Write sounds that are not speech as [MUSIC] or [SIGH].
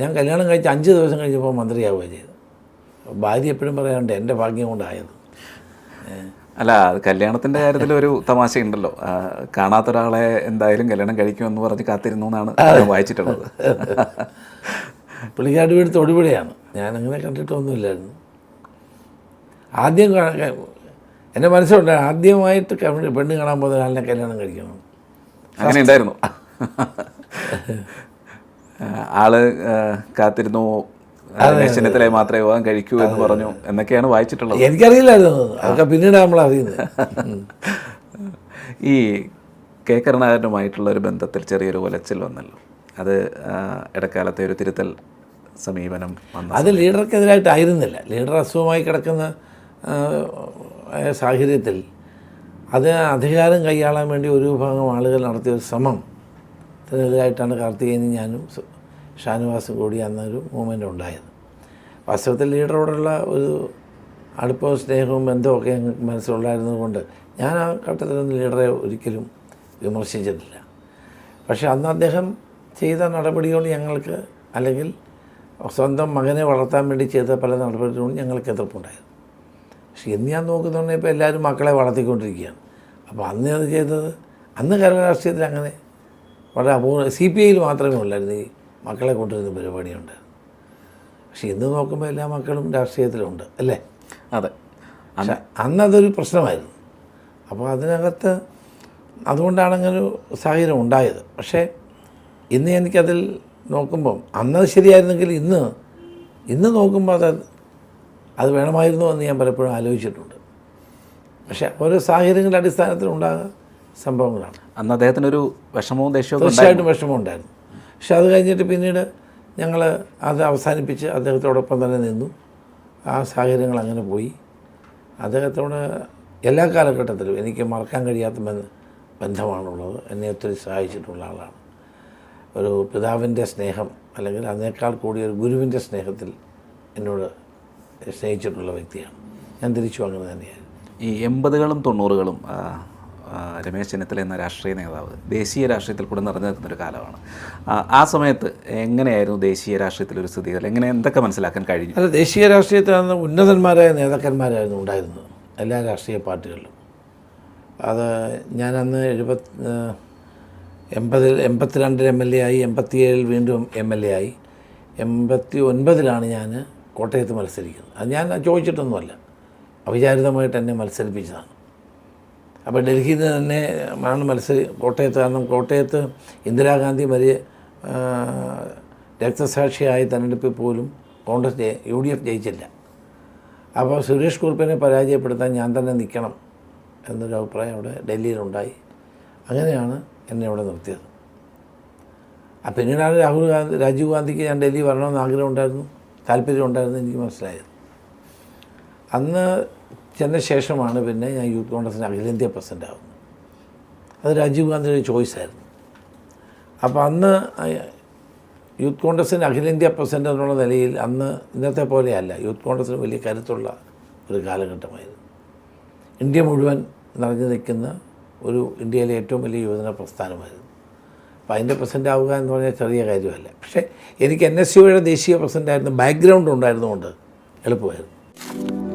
ഞാൻ കല്യാണം കഴിച്ച് അഞ്ച് ദിവസം കഴിഞ്ഞപ്പോൾ മന്ത്രിയാവുകയാണ് ചെയ്തു ഭാര്യ എപ്പോഴും പറയാറുണ്ട് എന്റെ ഭാഗ്യം കൊണ്ടായത്. അല്ല കല്യാണത്തിന്റെ കാര്യത്തിൽ ഒരു തമാശ ഉണ്ടല്ലോ കാണാത്ത ഒരാളെ എന്തായാലും കല്യാണം കഴിക്കുമെന്ന് പറഞ്ഞ് കാത്തിരുന്നു എന്നാണ് വായിച്ചിട്ടുള്ളത്. [LAUGHS] പുള്ളിക്കാട് വീട് തൊടുപുഴയാണ്. ഞാനങ്ങനെ അങ്ങനെ കണ്ടിട്ടൊന്നുമില്ലായിരുന്നു. ആദ്യം എന്റെ മനസ്സിലുണ്ട് ആദ്യമായിട്ട് പെണ്ണ് കാണാൻ പോകുന്ന ഒരാളിനെ കല്യാണം കഴിക്കണം. അങ്ങനെ ഉണ്ടായിരുന്നു. [LAUGHS] ആൾ കാത്തിരുന്നു. രമേശ് മാത്രമേ പോകാൻ കഴിക്കൂ എന്ന് പറഞ്ഞു എന്നൊക്കെയാണ് വായിച്ചിട്ടുള്ളത്. എനിക്കറിയില്ലായിരുന്നു അത്. അതൊക്കെ പിന്നീട് നമ്മൾ അറിയുന്നത്. [LAUGHS] ഈ കെ കരുണാകരനുമായിട്ടുള്ള ഒരു ബന്ധത്തിൽ ചെറിയൊരു ഉലച്ചിൽ വന്നല്ലോ. അത് ഇടക്കാലത്തെ ഒരു തിരുത്തൽ സമീപനം വന്നു അത് ലീഡർക്കെതിരായിട്ടായിരുന്നില്ല. ലീഡർ അസുഖമായി കിടക്കുന്ന സാഹചര്യത്തിൽ അത് അധികാരം കൈയാളാൻ വേണ്ടി ഒരു വിഭാഗം ആളുകൾ നടത്തിയ ഒരു ശ്രമം ഇതിനെതിരായിട്ടാണ് കാർത്തികേയനും ഞാനും ഷാനുവാസും ഷാനവാസും കൂടി അന്നൊരു മൂവ്മെന്റ് ഉണ്ടായത്. വാസ്തവത്തിൽ ലീഡറോടുള്ള ഒരു അടുപ്പവും സ്നേഹവും ബന്ധമൊക്കെ ഞങ്ങൾക്ക് മനസ്സിലുണ്ടായിരുന്നതുകൊണ്ട് ഞാൻ ആ ഘട്ടത്തിലൊന്നും ലീഡറെ ഒരിക്കലും വിമർശിച്ചിട്ടില്ല. പക്ഷേ അന്ന് അദ്ദേഹം ചെയ്ത നടപടിയോട് ഞങ്ങൾക്ക് അല്ലെങ്കിൽ സ്വന്തം മകനെ വളർത്താൻ വേണ്ടി ചെയ്ത പല നടപടികളും ഞങ്ങൾക്ക് എതിർപ്പുണ്ടായിരുന്നു. പക്ഷേ ഇന്ന് ഞാൻ നോക്കുന്നുണ്ടെങ്കിൽ ഇപ്പോൾ എല്ലാവരും മക്കളെ വളർത്തിക്കൊണ്ടിരിക്കുകയാണ്. അപ്പോൾ അന്ന് അത് ചെയ്തത് അന്ന് കേരള രാഷ്ട്രീയത്തിൽ അങ്ങനെ വളരെ അപൂർവ സി പി ഐയിൽ മാത്രമേ ഉള്ളായിരുന്നു ഈ മക്കളെ കൊണ്ടുവരുന്ന പരിപാടിയുണ്ട്. പക്ഷെ ഇന്ന് നോക്കുമ്പോൾ എല്ലാ മക്കളും രാഷ്ട്രീയത്തിലുണ്ട് അല്ലേ? അതെ. പക്ഷെ അന്നതൊരു പ്രശ്നമായിരുന്നു. അപ്പോൾ അതിനകത്ത് അതുകൊണ്ടാണ് അങ്ങനെ ഒരു സാഹചര്യം ഉണ്ടായത്. പക്ഷേ ഇന്ന് എനിക്കതിൽ നോക്കുമ്പം അന്നത് ശരിയായിരുന്നെങ്കിൽ ഇന്ന് ഇന്ന് നോക്കുമ്പോൾ അത് അത് വേണമായിരുന്നു എന്ന് ഞാൻ പലപ്പോഴും ആലോചിച്ചിട്ടുണ്ട്. പക്ഷേ ഓരോ സാഹചര്യങ്ങളുടെ അടിസ്ഥാനത്തിൽ ഉണ്ടാകുന്ന സംഭവങ്ങളാണ്. അന്ന് അദ്ദേഹത്തിനൊരു വിഷമവും ദേഷ്യവും തീർച്ചയായിട്ടും വിഷമം ഉണ്ടായിരുന്നു പക്ഷെ അത് കഴിഞ്ഞിട്ട് പിന്നീട് ഞങ്ങൾ അത് അവസാനിപ്പിച്ച് അദ്ദേഹത്തോടൊപ്പം തന്നെ നിന്നു. ആ സാഹചര്യങ്ങൾ അങ്ങനെ പോയി. അദ്ദേഹത്തോട് എല്ലാ കാലഘട്ടത്തിലും എനിക്ക് മറക്കാൻ കഴിയാത്ത ബന്ധമാണുള്ളത്. എന്നെ ഒത്തിരി സഹായിച്ചിട്ടുള്ള ആളാണ്. ഒരു പിതാവിന്റെ സ്നേഹം അല്ലെങ്കിൽ അതിനേക്കാൾ കൂടി ഒരു ഗുരുവിന്റെ സ്നേഹത്തിൽ എന്നോട് സ്നേഹിച്ചിട്ടുള്ള വ്യക്തിയാണ്. ഞാൻ തിരിച്ചു അങ്ങനെ തന്നെയായിരുന്നു. ഈ എൺപതുകളും തൊണ്ണൂറുകളും രമേശ് ചെന്നിത്തല എന്ന രാഷ്ട്രീയ നേതാവ് ദേശീയ രാഷ്ട്രീയത്തിൽ കൂടെ നിറഞ്ഞു നിൽക്കുന്നൊരു കാലമാണ്. ആ, സമയത്ത് എങ്ങനെയായിരുന്നു ദേശീയ രാഷ്ട്രീയത്തിൽ ഒരു സ്ഥിതി? എങ്ങനെ എന്തൊക്കെ മനസ്സിലാക്കാൻ കഴിഞ്ഞു? അല്ല ദേശീയ രാഷ്ട്രീയത്തിൽ നിന്ന് ഉന്നതന്മാരായ നേതാക്കന്മാരായിരുന്നു ഉണ്ടായിരുന്നത് എല്ലാ രാഷ്ട്രീയ പാർട്ടികളിലും. അത് ഞാനന്ന് എഴുപത് എൺപതിൽ എൺപത്തിരണ്ടിൽ എം എൽ എ ആയി എൺപത്തിയേഴിൽ വീണ്ടും എം എൽ എ ആയി. എൺപത്തി ഒൻപതിലാണ് ഞാൻ കോട്ടയത്ത് മത്സരിക്കുന്നത്. അത് ഞാൻ ചോദിച്ചിട്ടൊന്നുമല്ല അവിചാരിതമായിട്ട് എന്നെ മത്സരിപ്പിച്ചതാണ്. അപ്പോൾ ഡൽഹിയിൽ നിന്ന് തന്നെ ആണ് മത്സരി കോട്ടയത്ത് കാരണം കോട്ടയത്ത് ഇന്ദിരാഗാന്ധി വലിയ രക്തസാക്ഷിയായ തെരഞ്ഞെടുപ്പിൽ പോലും കോൺഗ്രസ് യു ഡി എഫ് ജയിച്ചില്ല. അപ്പോൾ സുരേഷ് കുറുപ്പിനെ പരാജയപ്പെടുത്താൻ ഞാൻ തന്നെ നിൽക്കണം എന്നൊരു അഭിപ്രായം അവിടെ ഡൽഹിയിലുണ്ടായി. അങ്ങനെയാണ് എന്നെ അവിടെ നിർത്തിയത്. ആ പിന്നീടാണ് രാഹുൽ ഗാന്ധി രാജീവ് ഗാന്ധിക്ക് ഞാൻ ഡൽഹി വരണമെന്ന് ആഗ്രഹം ഉണ്ടായിരുന്നു താല്പര്യം ഉണ്ടായിരുന്നു എനിക്ക് മനസ്സിലായത്. അന്ന് ശേഷമാണ് പിന്നെ ഞാൻ യൂത്ത് കോൺഗ്രസിന്റെ അഖിലേന്ത്യാ പ്രസിഡന്റ് ആവുന്നത്. അത് രാജീവ് ഗാന്ധിയുടെ ചോയ്സായിരുന്നു അപ്പോൾ അന്ന് യൂത്ത് കോൺഗ്രസിന് അഖിലേന്ത്യാ പ്രസിഡന്റ് എന്നുള്ള നിലയിൽ അന്ന് ഇന്നത്തെ പോലെയല്ല. യൂത്ത് കോൺഗ്രസിന് വലിയ കരുത്തുള്ള ഒരു കാലഘട്ടമായിരുന്നു. ഇന്ത്യ മുഴുവൻ നിറഞ്ഞു നിൽക്കുന്ന ഒരു ഇന്ത്യയിലെ ഏറ്റവും വലിയ യുവജന പ്രസ്ഥാനമായിരുന്നു. അപ്പോൾ അതിന്റെ പ്രസിഡന്റ് ആവുക എന്ന് പറഞ്ഞാൽ ചെറിയ കാര്യമല്ല. പക്ഷേ എനിക്ക് എൻ എസ് യുയുടെ ദേശീയ പ്രസിഡന്റായിരുന്നു ബാക്ക്ഗ്രൗണ്ട് ഉണ്ടായിരുന്നുകൊണ്ട് എളുപ്പമായിരുന്നു.